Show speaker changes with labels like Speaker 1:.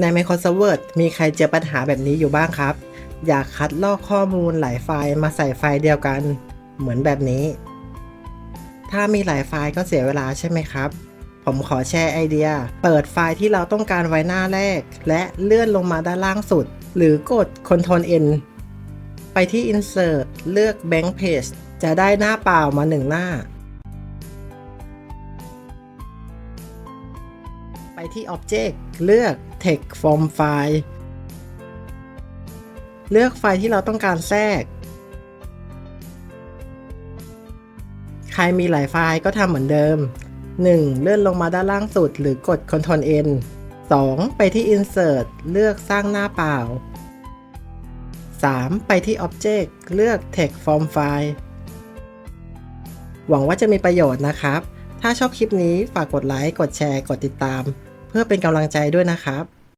Speaker 1: ใน Microsoft Word มีใครเจอปัญหาแบบนี้อยู่บ้างครับ อยากคัดลอกข้อมูลหลายไฟล์มาใส่ไฟล์เดียวกันเหมือนแบบนี้ ถ้ามีหลายไฟล์ก็เสียเวลาใช่ไหมครับ ผมขอแชร์ไอเดีย เปิดไฟล์ที่เราต้องการไว้หน้าแรก และเลื่อนลงมาด้านล่างสุด หรือกด Ctrl N ไปที่ Insert เลือก Blank Page จะได้หน้าเปล่ามาหนึ่งหน้า ไปที่ Object เลือก Text from File เลือกไฟล์ที่เราต้องการแทรก ใครมีหลายไฟล์ก็ทำเหมือนเดิม 1. เลื่อนลงมาด้านล่างสุดหรือกด Ctrl N 2. ไปที่ Insert เลือกสร้างหน้าเปล่า 3. ไปที่ Object เลือก Text from File หวังว่าจะมีประโยชน์นะครับ ถ้าชอบคลิปนี้ฝากกดไลค์ กดแชร์ กดติดตาม เพื่อเป็นกำลังใจด้วยนะครับ